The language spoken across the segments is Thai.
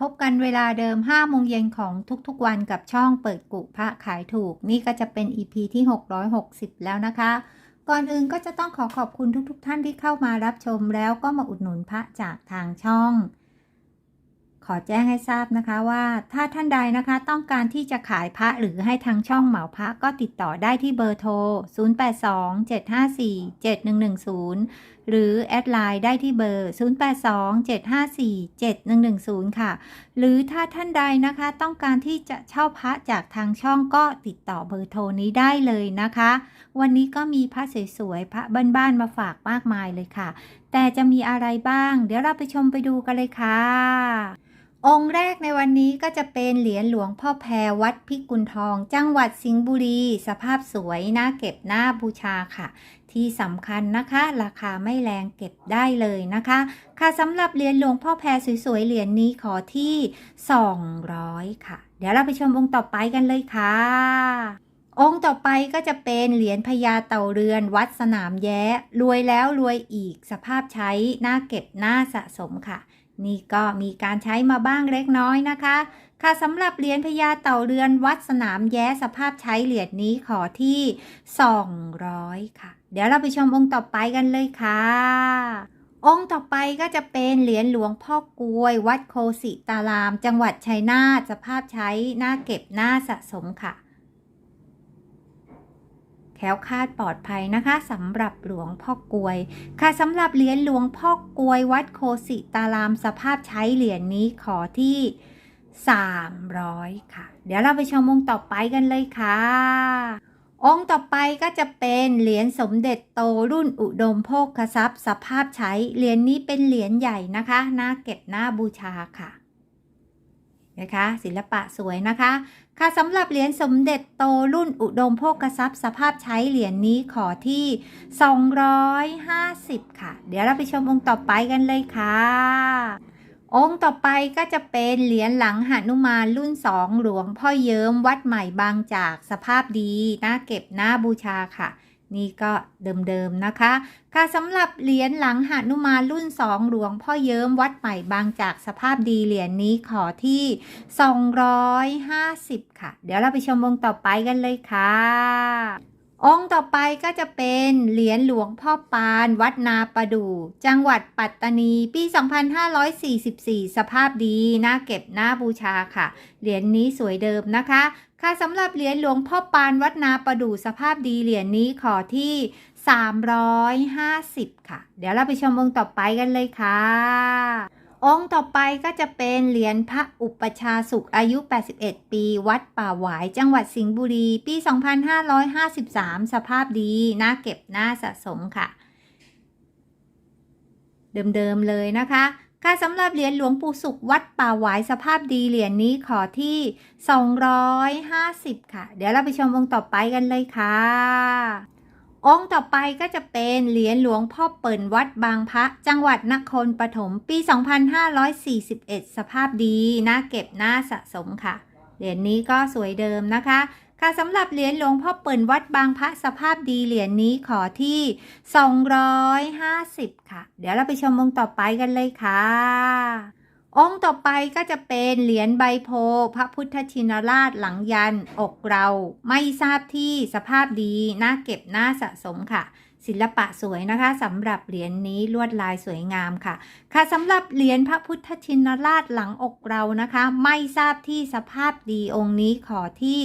พบกันเวลาเดิม5โมงเย็นของทุกๆวันกับช่องเปิดกุพระขายถูก นี่ก็จะเป็น EP ที่ 660 แล้วนะคะ ก่อนอื่นก็จะต้องขอขอบคุณทุกๆ ท่านที่เข้ามารับชมแล้วก็มาอุดหนุนพระจากทางช่อง ขอแจ้งให้ทราบนะคะว่าถ้าท่านใดนะคะต้องการที่จะขายพระหรือให้ทางช่องเหมาพระก็ติดต่อได้ที่เบอร์โทร 0827547110 หรือแอดไลน์ได้ที่เบอร์ 0827547110 ค่ะ หรือถ้าท่านใดนะคะต้องการที่จะเช่าพระจากทางช่องก็ติดต่อเบอร์โทรนี้ได้เลยนะคะ วันนี้ก็มีพระสวยๆพระบ้านๆมาฝากมากมายเลยค่ะ แต่จะมีอะไรบ้าง เดี๋ยวเราไปชมไปดูกันเลยค่ะ องค์แรกในวันนี้ก็จะเป็นเหรียญหลวงพ่อแพรวัดพิกุลทอง จังหวัดสิงห์บุรี สภาพสวยน่าเก็บน่าบูชาค่ะ ที่สำคัญนะคะ ราคาไม่แรงเก็บได้เลยนะคะ ค่ะสำหรับเหรียญหลวงพ่อแพรสวยๆเหรียญนี้ขอที่ 200 ค่ะ เดี๋ยวเราไปชมองค์ต่อไปกันเลยค่ะ องค์ต่อไปก็จะเป็นเหรียญพญาเต่าเรือนวัดสนามแย้รวยแล้วรวยอีกสภาพใช้น่าเก็บน่าสะสมค่ะ นี่ก็มีการใช้มาบ้างเล็กน้อยนะคะ ค่ะสำหรับเหรียญพญาเต่าเรือนวัดสนามแย้สภาพใช้เหรียญนี้ขอที่ 200 ค่ะ เดี๋ยวเราไปชมองค์ต่อไปกันเลยค่ะ องค์ต่อไปก็จะเป็นเหรียญหลวงพ่อกลวย วัดโคสิตาราม จังหวัดชัยนาทสภาพใช้หน่าเก็บหน่าสะสมค่ะ ล้วคาดปลอดภัยนะคะสำหรับหลวงพ่อกลวย ค่ะสำหรับเหรียญหลวงพ่อกลวยวัดโคสิตารามสภาพใช้เหรียญนี้ขอที่ 300 ค่ะ เดี๋ยวเราไปชมองค์ต่อไปกันเลยค่ะ องค์ต่อไปก็จะเป็นเหรียญสมเด็จโตรุ่นอุดมโภคทรัพย์ สภาพใช้เหรียญนี้เป็นเหรียญใหญ่นะคะน่าเก็บน่าบูชาค่ะ นะคะ ศิลปะสวยนะคะ ค่ะสำหรับเหรียญสมเด็จโตรุ่นอุดมโภคทรัพย์ สภาพใช้เหรียญนี้ขอที่ 250 ค่ะ เดี๋ยวเราไปชมองค์ต่อไปกันเลยค่ะ องค์ต่อไปก็จะเป็นเหรียญหลังหนุมานรุ่น 2 หลวงพ่อเยิ้มวัดใหม่บางจากสภาพดีน่าเก็บน่าบูชาค่ะ นี่ก็เดิมๆนะคะ ค่ะสำหรับเหรียญหลังหานุมารุ่น 2 หลวงพ่อเยิ้มวัดใหม่บางจากสภาพดีเหรียญนี้ขอที่ 250 ค่ะ เดี๋ยวเราไปชมองต่อไปกันเลยค่ะ องค์ต่อไปก็จะเป็นเหรียญหลวงพ่อปานวัดนาประดู่จังหวัดปัตตานีปี 2544 สภาพดีน่าเก็บน่าบูชาค่ะ เหรียญนี้สวยเดิมนะคะ ค่ะสำหรับเหรียญหลวงพ่อปานวัดนาประดู่สภาพดีเหรียญนี้ขอที่ 350 ค่ะ เดี๋ยวเราไปชมองค์ต่อไปกันเลยค่ะ องค์ต่อไปก็จะเป็นเหรียญพระอุปชาสุขอายุ 81 ปี วัดป่าหวาย จังหวัดสิงห์บุรี ปี 2553 สภาพดีน่าเก็บน่าสะสมค่ะ เดิมๆเลยนะคะ ค่ะสำหรับเหรียญหลวงปู่สุขวัดป่าหวายสภาพดีเหรียญนี้ขอที่ 250 ค่ะ เดี๋ยวเราไปชมองค์ต่อไปกันเลยค่ะ องค์ต่อไปก็จะเป็นเหรียญหลวงพ่อเปิ่นวัดบางพระจังหวัดนครปฐมปี 2541 สภาพดีน่าเก็บน่าสะสมค่ะ เหรียญนี้ก็สวยเดิมนะคะ ค่ะสำหรับเหรียญหลวงพ่อเปิ่นวัดบางพระสภาพดีเหรียญนี้ขอที่ 250 ค่ะ เดี๋ยวเราไปชมองค์ต่อไปกันเลยค่ะ องค์ต่อไปก็จะเป็นเหรียญใบโพ พระพุทธชินราชหลังยันอกเราไม่ทราบที่สภาพดีน่าเก็บน่าสะสมค่ะศิลปะสวยนะคะสำหรับเหรียญนี้ลวดลายสวยงามค่ะ ค่ะสำหรับเหรียญพระพุทธชินราชหลังอกเรานะคะ ไม่ทราบที่สภาพดีองค์นี้ขอที่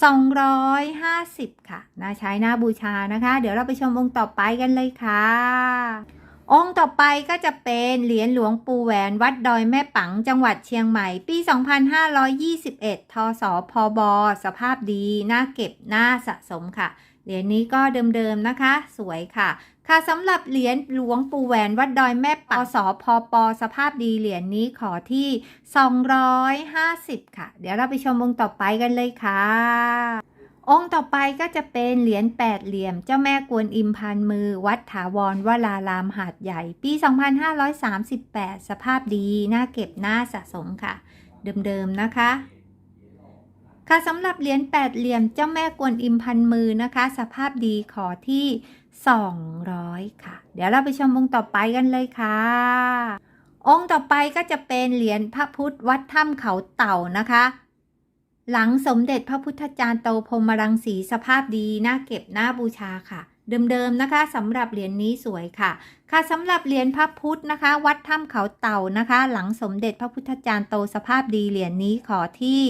250 ค่ะ น่าใช้น่าบูชานะคะ เดี๋ยวเราไปชมองค์ต่อไปกันเลยค่ะ องค์ต่อไปก็จะเป็นเหรียญหลวงปู่แหวนวัดดอยแม่ปังจังหวัดเชียงใหม่ ปี 2521 ทศพบ สภาพดี น่าเก็บ น่าสะสมค่ะ เหรียญนี้ก็เดิมๆนะคะ สวยค่ะ ค่ะสำหรับเหรียญหลวงปู่แหวนวัดดอยแม่ปังสพปสภาพดีเหรียญนี้ขอที่ 250 ค่ะ เดี๋ยวเราไปชมองค์ต่อไปกันเลยค่ะ องค์ต่อไปก็จะเป็นเหรียญแปดเหลี่ยม เจ้าแม่กวนอิมพันมือ วัดถาวรวลารามหาดใหญ่ ปี 2538 สภาพดีน่าเก็บน่าสะสมค่ะ เดิมๆนะคะค่ะสำหรับเหรียญแปดเหลี่ยมเจ้าแม่กวนอิมพันมือนะคะ สภาพดีขอที่ 200 ค่ะ เดี๋ยวเราไปชมองค์ต่อไปกันเลยค่ะ องค์ต่อไปก็จะเป็นเหรียญพระพุทธวัดถ้ำเขาเต่านะคะ หลังสมเด็จพระพุทธจารย์โตพรหมรังสีสภาพดีน่าเก็บน่าบูชาค่ะ เดิมๆนะคะสำหรับเหรียญนี้สวยค่ะ ค่ะสำหรับเหรียญพระพุทธนะคะ วัดถ้ำเขาเต่านะคะ หลังสมเด็จพระพุทธจารย์โตสภาพดีเหรียญนี้ขอที่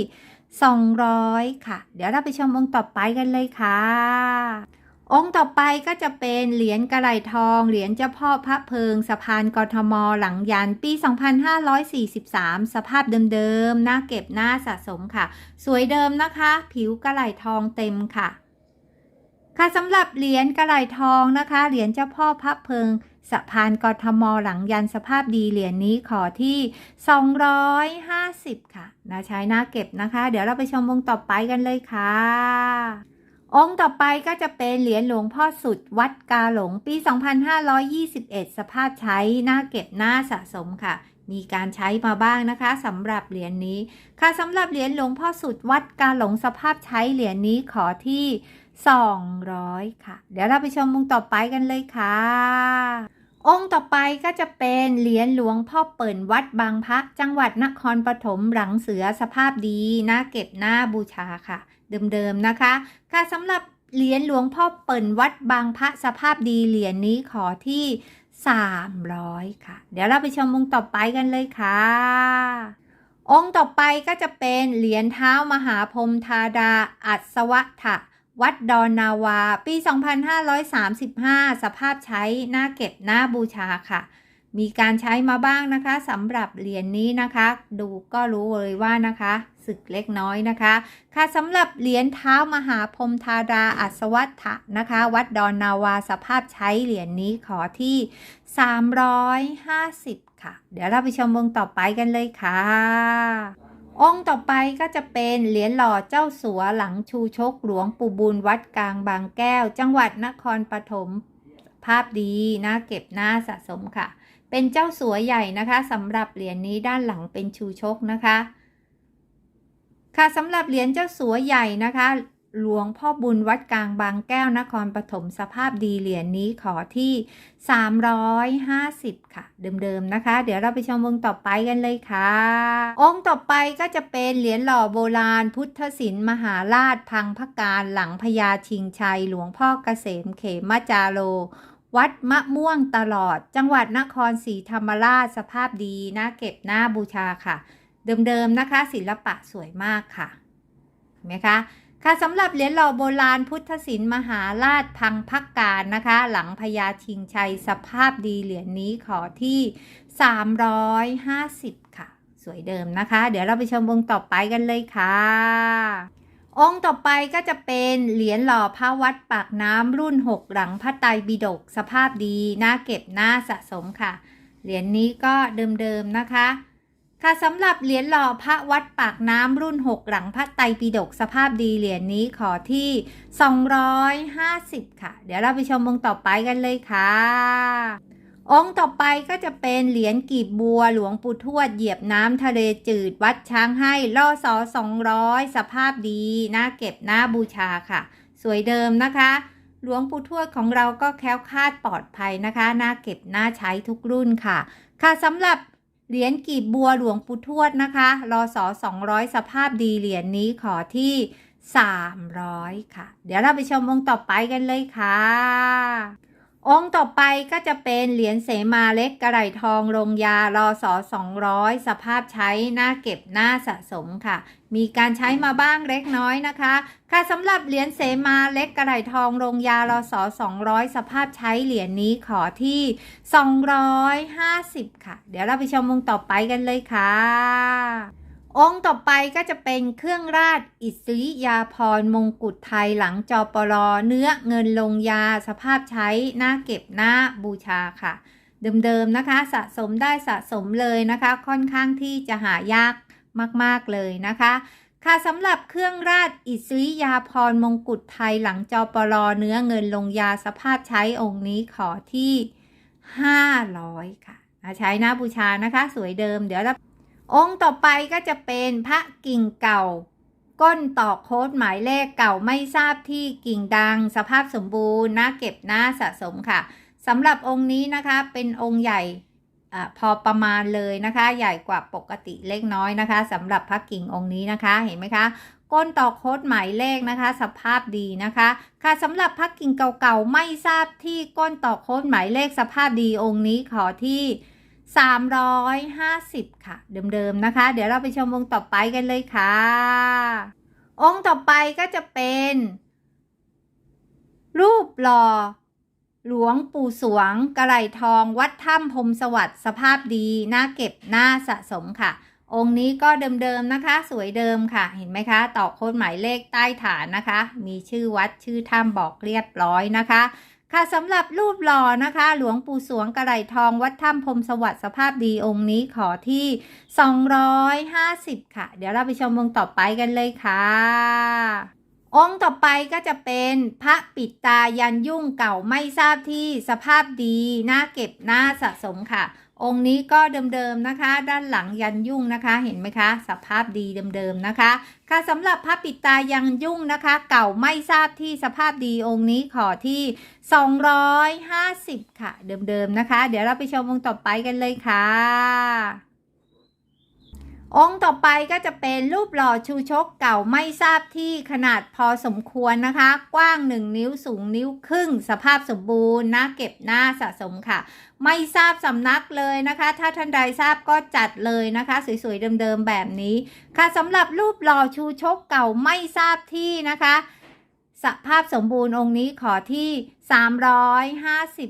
200 ค่ะ เดี๋ยวเราไปชมองค์ต่อไปกันเลยค่ะ องค์ต่อไปก็จะเป็นเหรียญกระไหลทอง เหรียญเจ้าพ่อพระเพิงสะพานกทมหลังยันปี 2543 สภาพเดิมๆ น่าเก็บหน่าสะสมค่ะ สวยเดิมนะคะ ผิวกระไหลทองเต็มค่ะ ค่ะสำหรับเหรียญกระไหลทองนะคะ เหรียญเจ้าพ่อพระเพิงสะพานกทมหลังยันสภาพดีเหรียญนี้ขอที่ 250 ค่ะนะใช้หน้าเก็บนะคะ เดี๋ยวเราไปชมวงต่อไปกันเลยค่ะ องค์ต่อไปก็จะเป็นเหรียญหลวงพ่อสุดวัดกาหลงปี 2521 สภาพใช้หน้าเก็บหน้าสะสมค่ะ มีการใช้มาบ้างนะคะสำหรับเหรียญนี้ ค่ะสำหรับเหรียญหลวงพ่อสุดวัดกาหลงสภาพใช้เหรียญนี้ขอที่ 200 ค่ะ เดี๋ยวเราไปชมองค์ต่อไปกันเลยค่ะ องค์ต่อไปก็จะเป็นเหรียญหลวงพ่อเปิ่นวัดบางพระจังหวัดนครปฐมหลังเสือสภาพดีน่าเก็บหน้าบูชาค่ะ เดิมๆนะคะ ค่ะสำหรับเหรียญหลวงพ่อเปิ่นวัดบางพระสภาพดีเหรียญนี้ขอที่ 300 ค่ะ เดี๋ยวเราไปชมองค์ต่อไปกันเลยค่ะ องค์ต่อไปก็จะเป็นเหรียญเท้ามหาพรมธาดาอัศวะทะวัดดอนนาวา ปี 2535 สภาพใช้หน้าเก็บหน้าบูชาค่ะ มีการใช้มาบ้างนะคะสำหรับเหรียญนี้นะคะ ดูก็รู้เลยว่านะคะสึกเล็กน้อยนะคะ ค่ะสำหรับเหรียญเท้ามหาพรหมธาดาอัศวัตะนะคะ วัดดอนนาวาสภาพใช้เหรียญนี้ขอที่ 350 ค่ะ เดี๋ยวเราไปชมวงต่อไปกันเลยค่ะ องค์ต่อไปก็จะเป็นเหรียญหล่อเจ้าสัวหลังชูชกหลวงปู่บุญวัดกลางบางแก้ว จังหวัดนครปฐมภาพดีน่าเก็บหน้าสะสมค่ะ เป็นเจ้าสัวใหญ่นะคะสำหรับเหรียญนี้ด้านหลังเป็นชูชกนะคะ ค่ะสำหรับเหรียญเจ้าสัวใหญ่นะคะ หลวงพ่อบุญวัดกลางบางแก้วนครปฐมสภาพดีเหรียญนี้ขอที่ 350 ค่ะ เดิมๆนะคะ เดี๋ยวเราไปชมวงต่อไปกันเลยค่ะ องค์ต่อไปก็จะเป็นเหรียญหล่อโบราณ พุทธศิลป์มหาราชพังพการหลังพญาชิงชัย หลวงพ่อเกษมเขมจาโล วัดมะม่วงตลอด จังหวัดนครศรีธรรมราชสภาพดีน่าเก็บหน้าบูชาค่ะ เดิมๆนะคะ ศิลปะสวยมากค่ะเห็นไหมคะค่ะสำหรับเหรียญหล่อโบราณพุทธศิลป์มหาราชพังพักการนะคะ หลังพญาชิงชัยสภาพดีเหรียญนี้ขอที่ 350 ค่ะ สวยเดิมนะคะ เดี๋ยวเราไปชมวงต่อไปกันเลยค่ะ องค์ต่อไปก็จะเป็นเหรียญหล่อพระวัดปากน้ำรุ่น 6 หลังพระไตรปิฎกสภาพดีน่าเก็บน่าสะสมค่ะ เหรียญนี้ก็เดิมๆนะคะ ค่ะสำหรับเหรียญหล่อพระวัดปากน้ำรุ่น 6 หลังพระไตรปิฎกสภาพดีเหรียญนี้ขอที่ 250 ค่ะ เดี๋ยวเราไปชมองค์ต่อไปกันเลยค่ะ องค์ต่อไปก็จะเป็นเหรียญกีบบัวหลวงปู่ทวดเหยียบน้ำทะเลจืดวัดช้างให้ล่อสอ200สภาพดีน่าเก็บน่าบูชาค่ะ สวยเดิมนะคะ หลวงปู่ทวดของเราก็แค้วคาดปลอดภัยนะคะน่าเก็บน่าใช้ทุกรุ่นค่ะ ค่ะสำหรับเหรียญกีบบัวหลวงปู่ทวดนะคะรอสอ200สภาพดีเหรียญนี้ขอที่300ค่ะ เดี๋ยวเราไปชมองค์ต่อไปกันเลยค่ะ องค์ต่อไปก็จะเป็นเหรียญเสมาเล็กกระไหลทองลงยารอสอ200 สภาพใช้หน้าเก็บหน้าสะสมค่ะ มีการใช้มาบ้างเล็กน้อยนะคะ ค่ะสำหรับเหรียญเสมาเล็กกระไหลทองลงยารอสอ200 สภาพใช้เหรียญนี้ขอที่ 250 ค่ะ เดี๋ยวเราไปชมวงต่อไปกันเลยค่ะ องค์ต่อไปก็จะเป็นเครื่องราชอิสริยาภรณ์มงกุฎไทยหลังจอปลอเนื้อเงินลงยาสภาพใช้หน้าเก็บหน้าบูชาค่ะ เดิมๆนะคะสะสมได้สะสมเลยนะคะ ค่อนข้างที่จะหายากมากๆเลยนะคะ ค่ะสำหรับเครื่องราชอิสริยาภรณ์มงกุฎไทยหลังจอปลอเนื้อเงินลงยาสภาพใช้องค์นี้ขอที่ 500 ค่ะใช้หน้าบูชานะคะ สวยเดิมเดี๋ยวเรา องค์ต่อไปก็จะเป็นพระกิ่งเก่า ก้นต่อโค้ดหมายเลขเก่าไม่ทราบที่กิ่งดัง สภาพสมบูรณ์น่าเก็บน่าสะสมค่ะสำหรับองค์นี้นะคะเป็นองค์ใหญ่อพอประมาณเลยนะคะ ใหญ่กว่าปกติเล็กน้อยนะคะสำหรับพระกิ่งองค์นี้นะคะเห็นไหมคะก้นต่อโค้ดหมายเลขนะคะ สภาพดีนะคะ ค่ะสำหรับพระกิ่งเก่าๆไม่ทราบที่ก้นต่อโค้ดหมายเลขสภาพดีองค์นี้ขอที่ 350 ค่ะ เดิมๆนะคะ เดี๋ยวเราไปชมวงต่อไปกันเลยค่ะ องค์ต่อไปก็จะเป็น รูปหล่อหลวงปู่สวง กระไหลทอง วัดถ้ำพรมสวัสดิ์สภาพดีน่าเก็บน่าสะสมค่ะ องค์นี้ก็เดิมๆนะคะ สวยเดิมค่ะ เห็นไหมคะ ต่อโค้ดหมายเลขใต้ฐานนะคะ มีชื่อวัดชื่อถ้ำบอกเรียบร้อยนะคะ ค่ะสำหรับรูปหล่อนะคะ หลวงปู่สวงกระไหลทองวัดถ้ำพรมสวัสดิ์สภาพดีองค์นี้ขอที่ 250 ค่ะ เดี๋ยวเราไปชมวงต่อไปกันเลยค่ะ องค์ต่อไปก็จะเป็นพระปิดตายันยุ่งเก่าไม่ทราบที่สภาพดีน่าเก็บน่าสะสมค่ะ องค์นี้ก็เดิมๆนะคะ ด้านหลังยันยุ่งนะคะ เห็นไหมคะ สภาพดีเดิมๆนะคะ ค่ะสำหรับพระปิดตายันยุ่งนะคะ เก่าไม่ทราบที่สภาพดีองค์นี้ขอที่ 250 ค่ะ เดิมๆนะคะ เดี๋ยวเราไปชมองค์ต่อไปกันเลยค่ะ องค์ต่อไปก็จะเป็นรูปหล่อชูชกเก่าไม่ทราบที่ขนาดพอสมควรนะคะ กว้าง 1 นิ้วสูงนิ้วครึ่ง สภาพสมบูรณ์น่าเก็บน่าสะสมค่ะ ไม่ทราบสำนักเลยนะคะ ถ้าท่านใดทราบก็จัดเลยนะคะ สวยๆเดิมๆแบบนี้ ค่ะสำหรับรูปหล่อชูชกเก่าไม่ทราบที่นะคะ สภาพสมบูรณ์องค์นี้ขอที่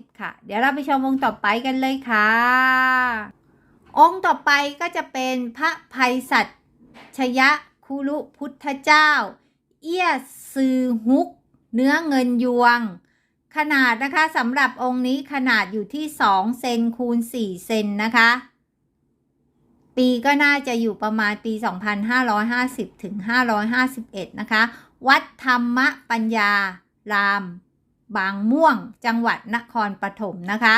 350 ค่ะ เดี๋ยวเราไปชมองค์ต่อไปกันเลยค่ะ องค์ต่อไปก็จะเป็นพระภัยสัตชยะคุรุพุทธเจ้า เอี้ยซือฮุก เนื้อเงินยวง ขนาดนะคะสำหรับองค์นี้ขนาดอยู่ที่ 2 เซนคูณ 4 เซนนะคะ ปีก็น่าจะอยู่ประมาณปี 2550 ถึง 551 นะคะ วัดธรรมปัญญาราม บางม่วง จังหวัดนครปฐมนะคะ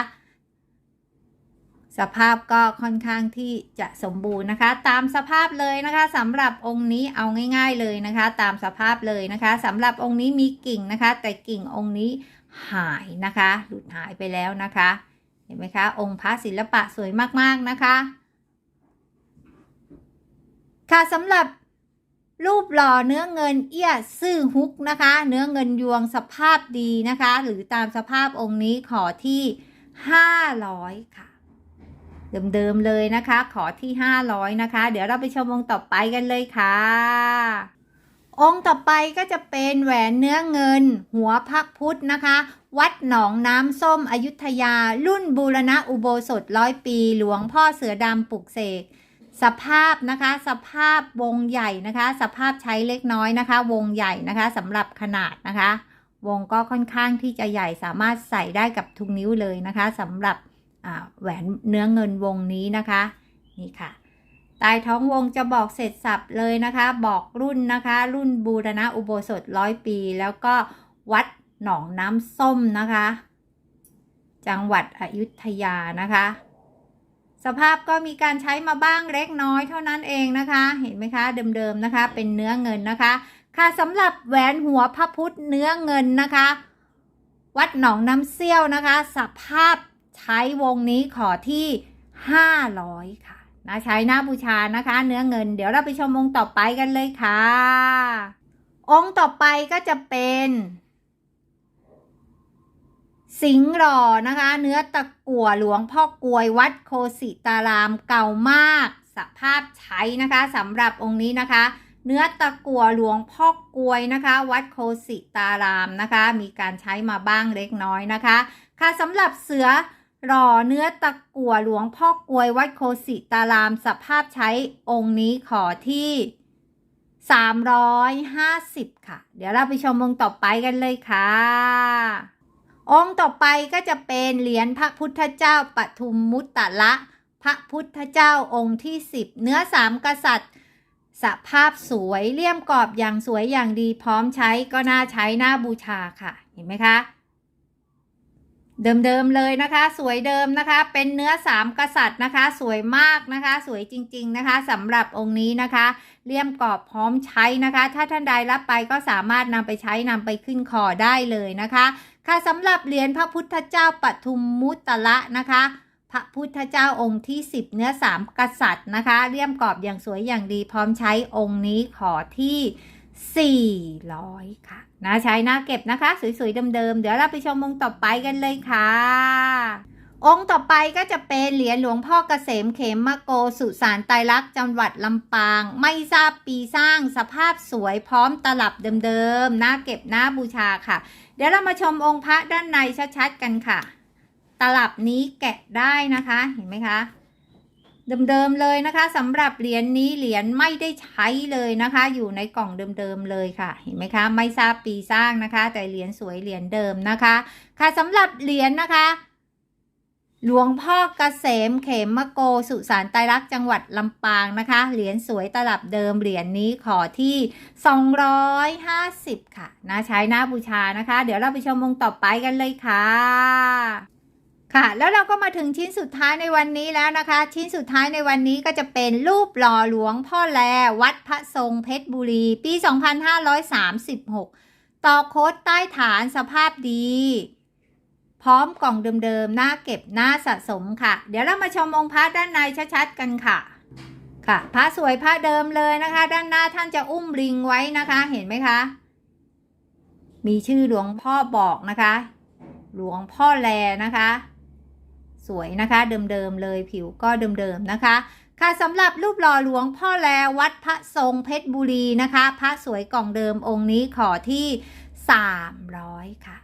สภาพก็ค่อนข้างที่จะสมบูรณ์นะคะ ตามสภาพเลยนะคะสำหรับองค์นี้เอาง่าย ๆเลยนะคะ ตามสภาพเลยนะคะสำหรับองค์นี้มีกิ่งนะคะ แต่กิ่งองค์นี้หายนะคะ หลุดหายไปแล้วนะคะ เห็นไหมคะ องค์พระศิลปะสวยมากๆนะคะ ค่ะสำหรับรูปหล่อเนื้อเงินเอี้ยซื่อฮุกนะคะ เนื้อเงินยวงสภาพดีนะคะ หรือตามสภาพองค์นี้ขอที่ 500 ค่ะ เดิมๆเลยนะคะ ขอที่ 500 นะคะ เดี๋ยวเราไปชมองค์ต่อไปกันเลยค่ะ องค์ต่อไปก็จะเป็นแหวนเนื้อเงิน หัวพระพุทธนะคะ วัดหนองน้ำส้มอยุธยา รุ่นบูรณะอุโบสถร้อยปี หลวงพ่อเสือดำปลุกเสกสภาพนะคะ สภาพวงใหญ่นะคะ สภาพใช้เล็กน้อยนะคะ วงใหญ่นะคะสำหรับขนาดนะคะ วงก็ค่อนข้างที่จะใหญ่สามารถใส่ได้กับทุกนิ้วเลยนะคะสำหรับ แหวนเนื้อเงินวงนี้นะคะนี่ค่ะใต้ท้องวงจะบอกเสร็จสับเลยนะคะ บอกรุ่นนะคะ รุ่นบูรณะอุโบสถร้อยปี แล้วก็วัดหนองน้ำส้มนะคะ จังหวัดอยุธยานะคะ สภาพก็มีการใช้มาบ้างเล็กน้อยเท่านั้นเองนะคะ เห็นไหมคะเดิมๆนะคะ เป็นเนื้อเงินนะคะ ค่ะสำหรับแหวนหัวพระพุทธเนื้อเงินนะคะ วัดหนองน้ำเซี่ยวนะคะ สภาพ ใช้วงนี้ขอที่ 500 ค่ะนะใช้หน้าบูชานะคะ เนื้อเงิน เดี๋ยวเราไปชมองค์ต่อไปกันเลยค่ะ องค์ต่อไปก็จะเป็น สิงห์หล่อนะคะ เนื้อตะกั่วหลวงพ่อกลวยวัดโคสิตารามเก่ามาก สภาพใช้นะคะสำหรับองค์นี้นะคะ เนื้อตะกั่วหลวงพ่อกลวยนะคะ วัดโคสิตารามนะคะ มีการใช้มาบ้างเล็กน้อยนะคะ ค่ะสำหรับเสือ หล่อเนื้อตะกั่วหลวงพ่อกวยวัดโคสิตารามสภาพใช้องค์นี้ขอที่ 350 ค่ะ เดี๋ยวเราไปชมองค์ต่อไปกันเลยค่ะ องค์ต่อไปก็จะเป็นเหรียญพระพุทธเจ้าปทุมมุตตะละ พระพุทธเจ้าองค์ที่ 10 เนื้อสามกษัตริย์ สภาพสวยเลี่ยมกรอบอย่างสวยอย่างดีพร้อมใช้ก็น่าใช้น่าบูชาค่ะ เห็นไหมคะ เดิมๆเลยนะคะ สวยเดิมนะคะ เป็นเนื้อสามกษัตริย์นะคะ สวยมากนะคะ สวยจริง ๆนะคะสำหรับองค์นี้นะคะ เลี่ยมกรอบพร้อมใช้นะคะ ถ้าท่านใดรับไปก็สามารถนำไปใช้นำไปขึ้นคอได้เลยนะคะ ค่ะสำหรับเหรียญพระพุทธเจ้าปทุมมุตตะละนะคะพพระพุทธเจ้าองค์ที่ 10 เนื้อสามกษัตริย์นะคะ เลี่ยมกรอบอย่างสวยอย่างดีพร้อมใช้องค์นี้ขอที่ 400 ค่ะ นะใช้หน้าเก็บนะคะ สวยๆเดิมๆเดี๋ยวเราไปชมองค์ต่อไปกันเลยค่ะ องค์ต่อไปก็จะเป็นเหรียญหลวงพ่อเกษมเขมมะโกสุสานไตรลักษณ์จังหวัดลำปาง ไม่ทราบปีสร้างสภาพสวยพร้อมตลับเดิมๆหน้าเก็บหน้าบูชาค่ะ เดี๋ยวเรามาชมองค์พระด้านในชัดๆกันค่ะ ตลับนี้แกะได้นะคะเห็นไหมคะ เดิมๆเลยนะคะสำหรับเหรียญนี้เหรียญไม่ได้ใช้เลยนะคะ อยู่ในกล่องเดิมๆเลยค่ะ เห็นไหมคะไม่ทราบปีสร้างนะคะ แต่เหรียญสวยเหรียญเดิมนะคะ ค่ะสำหรับเหรียญนะคะ หลวงพ่อเกษมเขมมะโกสุสานไตรลักษณ์จังหวัดลำปางนะคะ เหรียญสวยตลับเดิมเหรียญนี้ขอที่ 250 ค่ะนะใช้หน้าบูชานะคะ เดี๋ยวเราไปชมวงต่อไปกันเลยค่ะ ค่ะแล้วเราก็มาถึงชิ้นสุดท้ายในวันนี้แล้วนะคะ ชิ้นสุดท้ายในวันนี้ก็จะเป็นรูปหล่อหลวงพ่อแล วัดพระทรงเพชรบุรี ปี 2536 ต่อโค้ดใต้ฐานสภาพดี พร้อมกล่องเดิมๆหน้าเก็บหน้าสะสมค่ะ เดี๋ยวเรามาชมองค์พระด้านในชัดๆกันค่ะ ค่ะพระสวยพระเดิมเลยนะคะ ด้านหน้าท่านจะอุ้มลิงไว้นะคะเห็นไหมคะ มีชื่อหลวงพ่อบอกนะคะ หลวงพ่อแลนะคะ สวยนะคะเดิมๆเลยผิวก็เดิมๆนะคะ ค่ะสำหรับรูปหล่อหลวงพ่อแลวัดพระทรงเพชรบุรีนะคะ พระสวยกล่องเดิมองค์นี้ขอที่ 300 ค่ะ